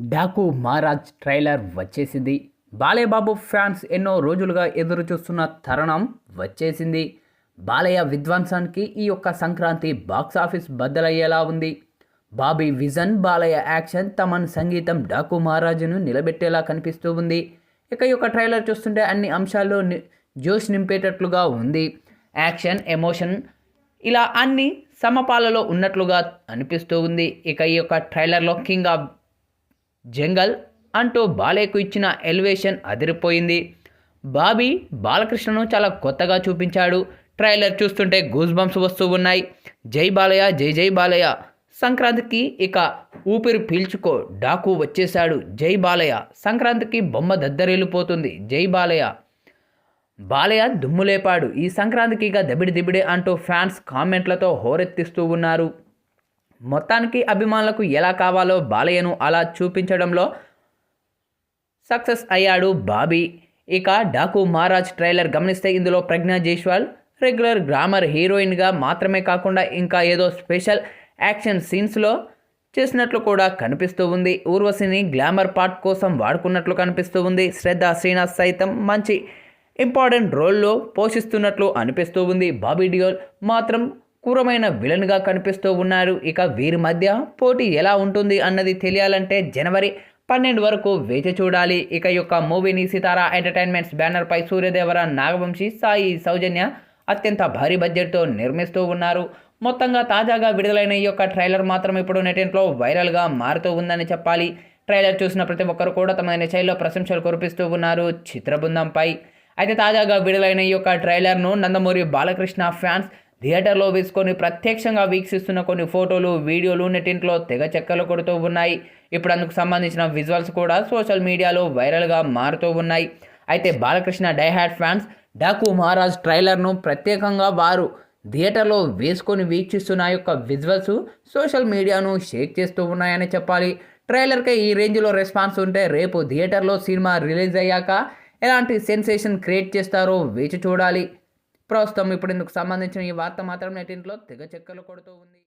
Daaku Maharaj trailer వచ్చేసింది. Balayya Babu fans ఎన్నో రోజులుగా ఎదురు చూస్తున్న తరుణం వచ్చేసింది. బాలయ్య విధ్వంసానికి ఈ యొక్క సంక్రాంతి బాక్స్ ఆఫీస్ బద్దలయ్యేలా ఉంది. బాబీ విజన్ బాలయ్య యాక్షన్ తమన్ సంగీతం డాకు మహారాజును నిలబెట్టేలా కనిపిస్తూ ఉంది. ఇక ఈ యొక్క ట్రైలర్ చూస్తుంటే అన్ని అంశాల్లో ని- జోష్ నింపేటట్లుగా ఉంది. యాక్షన్ ఎమోషన్ ఇలా అన్ని సమపాలలో ఉన్నట్లుగా అనిపిస్తూ ఉంది. ఇక ఈ యొక్క ట్రైలర్లో కింగ్ ఆఫ్ జంగల్ అంటూ బాలయ్యకు ఇచ్చిన ఎలివేషన్ అదిరిపోయింది. బాబీ బాలకృష్ణను చాలా కొత్తగా చూపించాడు. ట్రైలర్ చూస్తుంటే గూస్ బంప్స్ వస్తూ ఉన్నాయి. జై బాలయ్య జై జై బాలయ్య. సంక్రాంతికి ఇక ఊపిరి పీల్చుకో డాకు వచ్చేశాడు. జై బాలయ్య. సంక్రాంతికి బొమ్మ దద్దరిల్లిపోతుంది జై బాలయ్య. బాలయ్య దుమ్ములేపాడు ఈ సంక్రాంతికి ఇక దబిడి దిబిడే అంటూ ఫ్యాన్స్ కామెంట్లతో హోరెత్తిస్తూ ఉన్నారు. మొత్తానికి అభిమానులకు ఎలా కావాలో బాలయ్యను అలా చూపించడంలో సక్సెస్ అయ్యాడు బాబీ. ఇక డాకు మహారాజ్ ట్రైలర్ గమనిస్తే ఇందులో ప్రజ్ఞా జైస్వాల్ రెగ్యులర్ గ్రామర్ హీరోయిన్గా మాత్రమే కాకుండా ఇంకా ఏదో స్పెషల్ యాక్షన్ సీన్స్లో చేసినట్లు కూడా కనిపిస్తూ ఉంది. ఊర్వశిని గ్లామర్ పార్ట్ కోసం వాడుకున్నట్లు కనిపిస్తూ ఉంది. శ్రద్ధ శ్రీనాథ్ సైతం మంచి ఇంపార్టెంట్ రోల్లో పోషిస్తున్నట్లు అనిపిస్తూ ఉంది. బాబీ డియోల్ మాత్రం క్రూరమైన విలన్గా కనిపిస్తూ ఉన్నారు. ఇక వీరి మధ్య పోటీ ఎలా ఉంటుంది అన్నది తెలియాలంటే జనవరి పన్నెండు వరకు వేచి చూడాలి. ఇక యొక్క మూవీని సితారా ఎంటర్టైన్మెంట్స్ బ్యానర్పై సూర్యదేవర నాగవంశి సాయి సౌజన్య అత్యంత భారీ బడ్జెట్తో నిర్మిస్తూ ఉన్నారు. మొత్తంగా తాజాగా విడుదలైన ఈ యొక్క ట్రైలర్ మాత్రం ఇప్పుడు నెటింట్లో వైరల్గా మారుతూ ఉందని చెప్పాలి. ట్రైలర్ చూసిన ప్రతి ఒక్కరు కూడా తమ నిశ్చయిలో ప్రశంసలు కురిపిస్తూ ఉన్నారు చిత్రబృందంపై. అయితే తాజాగా విడుదలైన ఈ యొక్క ట్రైలర్ను నందమూరి బాలకృష్ణ ఫ్యాన్స్ థియేటర్లో వేసుకొని ప్రత్యక్షంగా వీక్షిస్తున్న కొన్ని ఫోటోలు వీడియోలు నెటింట్లో తెగ చెక్కలు కొడుతూ ఉన్నాయి. ఇప్పుడు అందుకు సంబంధించిన విజువల్స్ కూడా సోషల్ మీడియాలో వైరల్గా మారుతూ ఉన్నాయి. అయితే బాలకృష్ణ డైహాట్ ఫ్యాన్స్ డాకు మహారాజ్ ట్రైలర్ను ప్రత్యేకంగా వారు థియేటర్లో వేసుకొని వీక్షిస్తున్న యొక్క విజువల్స్ సోషల్ మీడియాను షేక్ చేస్తూ ఉన్నాయని చెప్పాలి. ట్రైలర్కి ఈ రేంజ్లో రెస్పాన్స్ ఉంటే రేపు థియేటర్లో సినిమా రిలీజ్ అయ్యాక ఎలాంటి సెన్సేషన్ క్రియేట్ చేస్తారో వేచి చూడాలి. ప్రస్తుతం ఇప్పుడు ఇందుకు సంబంధించిన ఈ వార్త మాత్రం నెటింట్లో తెగ చెక్కలు కొడుతూ ఉంది.